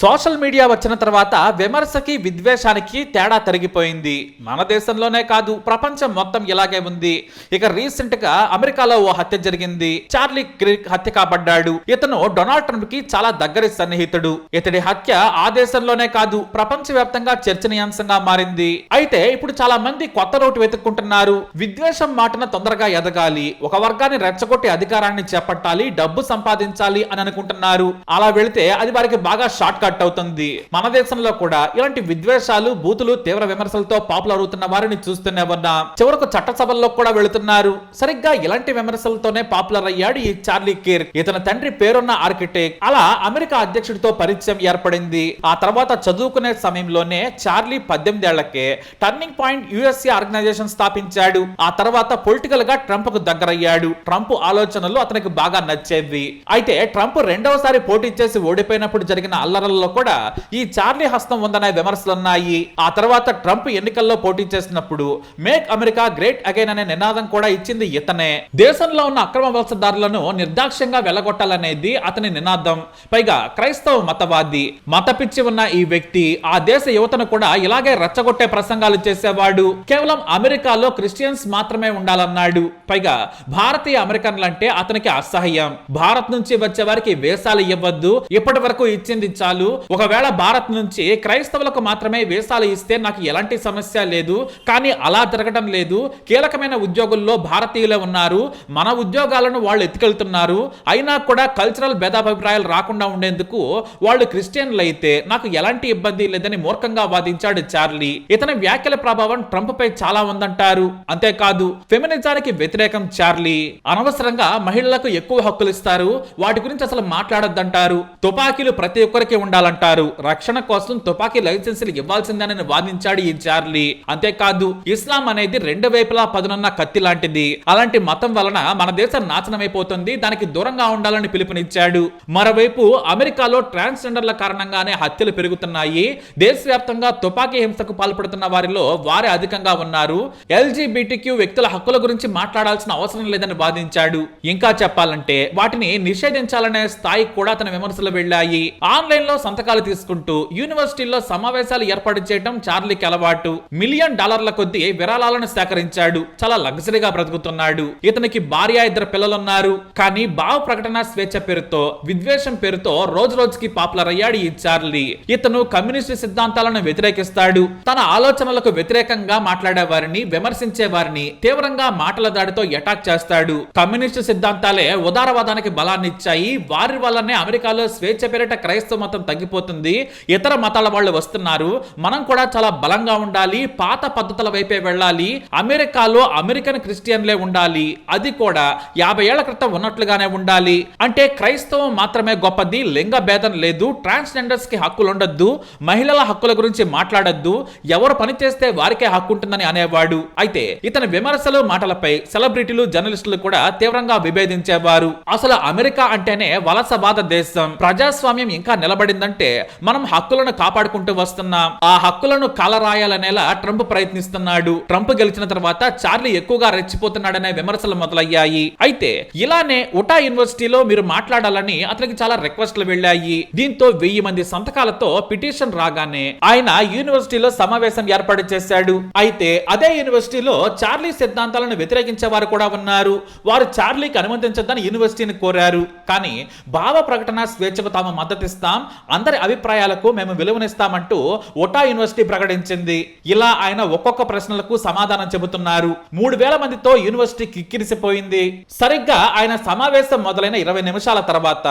Social media వచ్చిన తర్వాత విమర్శకి విద్వేషానికి తేడా తరిగిపోయింది. మన దేశంలోనే కాదు ప్రపంచం మొత్తం ఇలాగే ఉంది. ఇక రీసెంట్గా అమెరికాలో ఓ హత్య జరిగింది. చార్లీ క్రిక్ హత్య కాబడ్డాడు. ఇతను డొనాల్డ్ ట్రంప్కి చాలా దగ్గరి సన్నిహితుడు. ఇతడి హత్య ఆ దేశంలోనే కాదు ప్రపంచ వ్యాప్తంగా చర్చనీయాంశంగా మారింది. అయితే ఇప్పుడు చాలా మంది కొత్త రోడ్డు వెతుక్కుంటున్నారు. విద్వేషం మాటన తొందరగా ఎదగాలి. ఒక వర్గాన్ని రెచ్చగొట్టి అధికారాన్ని చేపట్టాలి డబ్బు సంపాదించాలి అని అనుకుంటున్నారు. అలా వెళితే అది వారికి బాగా షార్ట్ కట్ అవుతుంది. మన దేశంలో కూడా ఇలాంటి విద్వేషాలు బూతులు తీవ్ర విమర్శలతో పాపులర్ అవుతున్న వారిని చూస్తూనే ఉన్నాం చివరకు చట్టసభల్లో కూడా వెళుతున్నారు. సరిగ్గా ఇలాంటి విమర్శలతోనే పాపులర్ అయ్యాడు ఈ చార్లీ కేర్. ఇతని తండ్రి పేరున్న ఆర్కిటెక్ట్ అలా అమెరికా అధ్యక్షుడితో పరిచయం ఏర్పడింది. ఆ తర్వాత చదువుకునే సమయంలోనే చార్లీ పద్దెనిమిదేళ్ళకే టర్నింగ్ పాయింట్ యుఎస్సి ఆర్గనైజేషన్ స్థాపించాడు. ఆ తర్వాత పొలిటికల్గా ట్రంప్కు దగ్గరయ్యాడు. ట్రంప్ ఆలోచనలు అతనికి బాగా నచ్చేవి. అయితే ట్రంప్ రెండవసారి పోటీ చేసి ఓడిపోయినప్పుడు జరిగిన అల్లరల్లో ఎన్నికల్లో కూడా ఈ చార్లీ హస్తం ఉందనే విమర్శలు ఉన్నాయి. ఆ తర్వాత ట్రంప్ ఎన్నికల్లో పోటీ చేసినప్పుడు మేక్ అమెరికా గ్రేట్ అగైన్ అనే నినాదం కూడా ఇచ్చింది ఇతనే. దేశంలో ఉన్న అక్రమ వలసదారులను నిర్దాక్ష్యంగా వెళ్ళగొట్టాలనేది అతని నినాదం. పైగా క్రైస్తవ మతవాది మత పిచ్చి ఉన్న ఈ వ్యక్తి ఆ దేశ యువతను కూడా ఇలాగే రెచ్చగొట్టే ప్రసంగాలు చేసేవాడు. కేవలం అమెరికాలో క్రిస్టియన్స్ మాత్రమే ఉండాలన్నాడు. పైగా భారతీయ అమెరికన్లంటే అతనికి అసహ్యం. భారత్ నుంచి వచ్చే వారికి వేసాలు ఇవ్వద్దు. ఇప్పటి వరకు ఇచ్చింది చాలు. ఒకవేళ భారత్ నుంచి క్రైస్తవులకు మాత్రమే వీసాలు ఇస్తే నాకు ఎలాంటి సమస్య లేదు కానీ అలా జరగడం లేదు. కీలకమైన ఉద్యోగుల్లో భారతీయులే ఉన్నారు. మన ఉద్యోగాలను వాళ్ళు ఎత్తుకెళ్తున్నారు. అయినా కూడా కల్చరల్ భేదాభిప్రాయాలు రాకుండా ఉండేందుకు వాళ్ళు క్రిస్టియన్లు అయితే నాకు ఎలాంటి ఇబ్బంది లేదని మూర్ఖంగా వాదించాడు చార్లీ. ఇతని వ్యాఖ్యల ప్రభావం ట్రంప్ పై చాలా ఉందంటారు. అంతేకాదు ఫెమినిజానికి వ్యతిరేకం చార్లీ. అనవసరంగా మహిళలకు ఎక్కువ హక్కులు ఇస్తారు. వాటి గురించి అసలు మాట్లాడొద్దంటారు. తుపాకీలు ప్రతి ఒక్కరికి ఉండాలంటారు. రక్షణ కోసం తుపాకీ లైసెన్సులు ఇవ్వాల్సిందేనని వాదించాడు ఈ చార్లీ. అంతేకాదు ఇస్లాం అనేది రెండు వైపులా పదునున్న కత్తి లాంటిది. అలాంటి మతం వలన మన దేశం నాశనమైపోతుంది దానికి దూరంగా ఉండాలని పిలుపునిచ్చాడు. మరోవైపు అమెరికాలో ట్రాన్స్జెండర్ల కారణంగానే హత్యలు పెరుగుతున్నాయి. దేశవ్యాప్తంగా తుపాకీ హింసకు పాల్పడుతున్న వారిలో వారే అధికంగా ఉన్నారు. ఎల్జీబీటీక్యూ వ్యక్తుల హక్కుల గురించి మాట్లాడాల్సిన అవసరం లేదని వాదించాడు. ఇంకా చెప్పాలంటే వాటిని నిషేధించాలనే స్థాయికి కూడా అతని విమర్శలు వెళ్ళాయి. ఆన్లైన్లో సంతకాలు తీసుకుంటూ యూనివర్సిటీల్లో సమావేశాలు ఏర్పాటు చేయడం చార్లీకి అలవాటు. మిలియన్ డాలర్ల కొద్దీ విరాళాలను సేకరించాడు. చాలా లగ్జరీగా బ్రతుకుతున్నాడు. ఇతనికి భార్య ఇద్దరు పిల్లలున్నారు. కానీ భావ ప్రకటన స్వేచ్ఛ పేరుతో విద్వేషం పేరుతో రోజు రోజుకి పాపులర్ అయ్యాడు ఈ చార్లీ. ఇతను కమ్యూనిస్ట్ సిద్ధాంతాలను వ్యతిరేకిస్తాడు. తన ఆలోచనలకు వ్యతిరేకంగా మాట్లాడే వారిని విమర్శించే వారిని తీవ్రంగా మాటల దాడితో అటాక్ చేస్తాడు. కమ్యూనిస్ట్ సిద్ధాంతాలే ఉదారవాదానికి బలాన్ని ఇచ్చాయి వారి వల్లనే అమెరికాలో స్వేచ్ఛ పేరిట క్రైస్తవ మతం తగ్గిపోతుంది. ఇతర మతాల వాళ్ళు వస్తున్నారు. మనం కూడా చాలా బలంగా ఉండాలి. పాత పద్ధతుల వైపే వెళ్ళాలి. అమెరికాలో అమెరికన్ క్రిస్టియన్లే ఉండాలి. అది కూడా యాభై ఏళ్ళ క్రితం ఉన్నట్లుగానే ఉండాలి. అంటే క్రైస్తవం మాత్రమే గొప్పది లింగ భేదం లేదు ట్రాన్స్జెండర్స్కి హక్కులు ఉండొద్దు మహిళల హక్కుల గురించి మాట్లాడొద్దు ఎవరు పని చేస్తే వారికే హక్కు ఉంటుందని అనేవాడు. అయితే ఇతని విమర్శలు మాటలపై సెలబ్రిటీలు జర్నలిస్టులు కూడా తీవ్రంగా విభేదించేవారు. అసలు అమెరికా అంటేనే వలసవాద దేశం. ప్రజాస్వామ్యం ఇంకా నిలబడింది ఏమైందంటే మనం హక్కులను కాపాడుకుంటూ వస్తున్నాం. ఆ హక్కులను కాలరాయాలనేలా ట్రంప్ ప్రయత్నిస్తున్నాడు. ట్రంప్ గెలిచిన తర్వాత చార్లీ ఎక్కువగా రెచ్చిపోతున్నాడనే విమర్శలు మొదలయ్యాయి. అయితే ఇలానే ఉటా యూనివర్సిటీలో మీరు మాట్లాడాలని అతనికి చాలా రిక్వెస్ట్లు వెళ్ళాయి. దీంతో వెయ్యి మంది సంతకాలతో పిటిషన్ రాగానే ఆయన యూనివర్సిటీలో సమావేశం ఏర్పాటు చేశాడు. అయితే అదే యూనివర్సిటీలో చార్లీ సిద్ధాంతాలను వ్యతిరేకించే వారు కూడా ఉన్నారు. వారు చార్లీకి అనుమతించద్దని యూనివర్సిటీని కోరారు. కానీ భావ ప్రకటన స్వేచ్ఛకు తాము మద్దతిస్తాం అందరి అభిప్రాయాలకు మేము విలువనిస్తామంటూ ఒటా యూనివర్సిటీ ప్రకటించింది. ఇలా ఆయన ఒక్కొక్క ప్రశ్నలకు సమాధానం చెబుతున్నారు. మూడు వేల మందితో యూనివర్సిటీ కిక్కిరిసిపోయింది. సరిగ్గా ఆయన సమావేశం మొదలైన ఇరవై నిమిషాల తర్వాత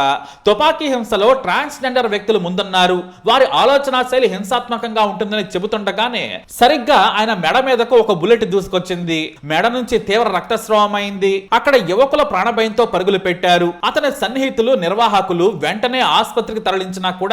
తుపాకీ హింసలో ట్రాన్స్జెండర్ వ్యక్తులు ముందున్నారు. వారి ఆలోచన శైలి హింసాత్మకంగా ఉంటుందని చెబుతుండగానే సరిగ్గా ఆయన మెడ మీదకు ఒక బుల్లెట్ దూసుకొచ్చింది. మెడ నుంచి తీవ్ర రక్తస్రావం అయింది. అక్కడ యువకుల ప్రాణభయంతో పరుగులు పెట్టారు. అతని సన్నిహితులు నిర్వాహకులు వెంటనే ఆసుపత్రికి తరలించినా కూడా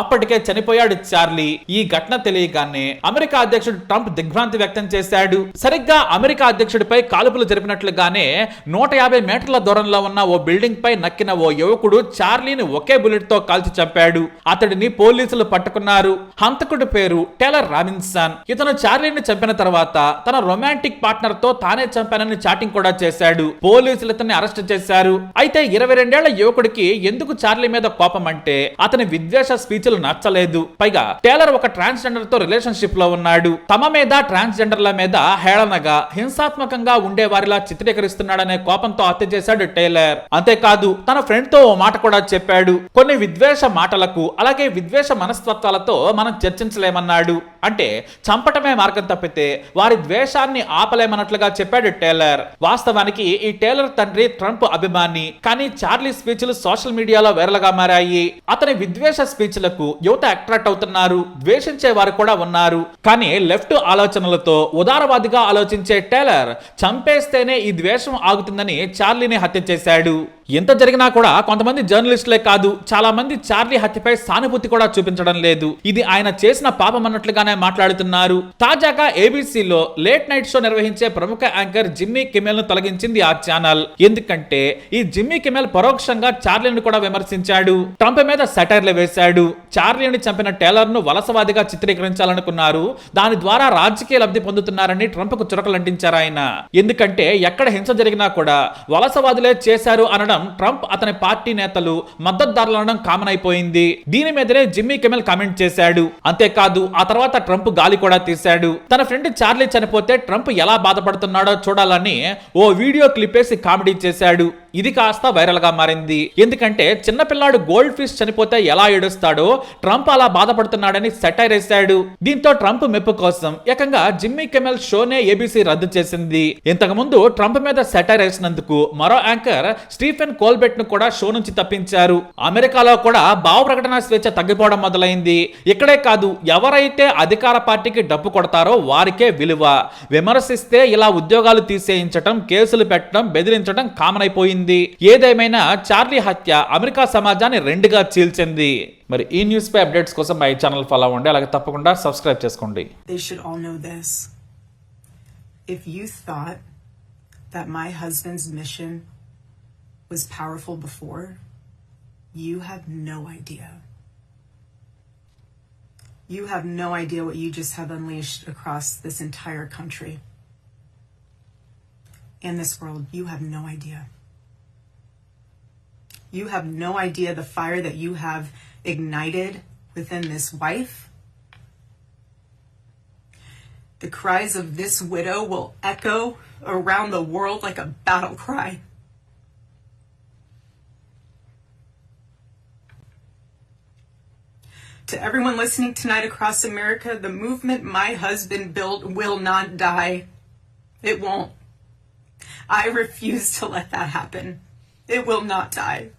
అప్పటికే చనిపోయాడు చార్లీ. ఈ ఘటన తెలియగానే అమెరికా అధ్యక్షుడు ట్రంప్ దిగ్భ్రాంతి వ్యక్తం చేశాడు. సరిగ్గా అమెరికా అధ్యక్షుడిపై కాల్పులు జరిపినట్లుగానే నూట యాభై మీటర్ల దూరంలో ఉన్న ఓ బిల్డింగ్ పై నక్కిన ఓ యువకుడు చార్లీని ఒకే బుల్లెట్తో కాల్చి చంపాడు. అతడిని పోలీసులు పట్టుకున్నారు. హంతకుడి పేరు టేలర్ రాబిన్సన్. ఇతను చార్లీని చంపిన తర్వాత తన రొమాంటిక్ పార్ట్నర్తో తానే చంపానని చాటింగ్ కూడా చేశాడు. పోలీసులు ఇతన్ని అరెస్ట్ చేశారు. అయితే ఇరవై రెండేళ్ళ యువకుడికి ఎందుకు చార్లీ మీద కోపం అంటే అతని విద్య విద్వేష స్పీచ్లు నచ్చలేదు. పైగా టేలర్ ఒక ట్రాన్స్జెండర్తో రిలేషన్షిప్లో ఉన్నాడు. తమ మీద ట్రాన్స్జెండర్ల మీద హేళనగా హింసాత్మకంగా ఉండే వారిలా చిత్రీకరిస్తున్నాడనే కోపంతో హత్య చేశాడు టైలర్. అంతేకాదు తన ఫ్రెండ్తో ఓ మాట కూడా చెప్పాడు. కొన్ని విద్వేష మాటలకు అలాగే విద్వేష మనస్తత్వాలతో మనం చర్చించలేమన్నాడు. అంటే చంపటమే మార్గం తప్పితే వారి ద్వేషాన్ని ఆపలేమన్నట్లుగా చెప్పాడు టేలర్. వాస్తవానికి ఈ టేలర్ తండ్రి ట్రంప్ అభిమాని కానీ చార్లీ స్పీచ్లు సోషల్ మీడియాలో వైరల్గా మారాయి. అతని విద్వేష స్పీచ్లకు యువత అట్రాక్ట్ అవుతున్నారు ద్వేషించే వారు కూడా ఉన్నారు. కానీ లెఫ్ట్ ఆలోచనలతో ఉదారవాదిగా ఆలోచించే టేలర్ చంపేస్తేనే ఈ ద్వేషం ఆగుతుందని చార్లీని హత్య చేశాడు. ఎంత జరిగినా కూడా కొంతమంది జర్నలిస్టులే కాదు చాలా మంది చార్లీ హత్యపై సానుభూతి కూడా చూపించడం లేదు. ఇది ఆయన చేసిన పాపం అన్నట్లుగానే మాట్లాడుతున్నారు. తాజాగా ఏబీసీలో లేట్ నైట్ షో నిర్వహించే ప్రముఖ యాంకర్ జిమ్మీ కిమెల్ను తొలగించింది ఆ ఛానల్. ఎందుకంటే ఈ జిమ్మీ కిమెల్ పరోక్షంగా చార్లీని కూడా విమర్శించాడు. ట్రంప్ మీద సెటైర్లు వేశాడు. చార్లీని చంపిన టేలర్ను వలసవాదిగా చిత్రీకరించాలనుకున్నారు. దాని ద్వారా రాజకీయ లబ్ధి పొందుతున్నారని ట్రంప్కు చురకలంటించారు ఆయన. ఎందుకంటే ఎక్కడ హింస జరిగినా కూడా వలసవాదులే చేశారు అనడం ట్రంప్ అతని పార్టీ నేతలు మద్దతుదారులు అనడం కామన్ అయిపోయింది దీని మీదనే జిమ్మీ కెమెల్ కామెంట్ చేశాడు. అంతేకాదు ఆ తర్వాత ట్రంప్ గాలి కూడా తీశాడు. తన ఫ్రెండ్ చార్లీ చనిపోతే ట్రంప్ ఎలా బాధపడుతున్నాడో చూడాలని ఓ వీడియో క్లిప్ వేసి కామెడీ చేశాడు. ఇది కాస్త వైరల్గా మారింది. ఎందుకంటే చిన్నపిల్లాడు గోల్డ్ ఫిష్ చనిపోతే ఎలా ఏడుస్తాడో ట్రంప్ అలా బాధపడుతున్నాడని సెటైర్ వేశాడు. దీంతో ట్రంప్ మెప్పు కోసం ఏకంగా జిమ్మీ కెమెల్ షోనే ఏబీసీ రద్దు చేసింది. ఇంతకు ముందు ట్రంప్ మీద సెటైర్ వేసినందుకు మరో యాంకర్ స్టీఫెన్ కోల్బెట్ను కూడా షో నుంచి తప్పించారు. అమెరికాలో కూడా భావ ప్రకటన స్వేచ్ఛ తగ్గిపోవడం మొదలైంది. ఇక్కడే కాదు ఎవరైతే అధికార పార్టీకి డప్పు కొడతారో వారికే విలువ. విమర్శిస్తే ఇలా ఉద్యోగాలు తీసేయించటం కేసులు పెట్టడం బెదిరించడం కామన్ అయిపోయింది. ఏదేమైనా చార్లీ హత్య అమెరికా సమాజాన్ని రెండుగా చీల్చింది మరి ఈ న్యూస్ పై అప్డేట్స్ కోసం మై ఛానల్ ఫాలో అవ్వండి అలాగే తప్పకుండా సబ్స్క్రైబ్ చేసుకోండి If you thought that my husband's mission was powerful before, you have no idea. You have no idea what you just have unleashed across this entire country. and this world, you have no idea. You have no idea the fire that you have ignited within this wife the cries of this widow will echo around the world like a battle cry. To everyone listening tonight across America, the movement my husband built will not die. It won't. I refuse to let that happen. It will not die.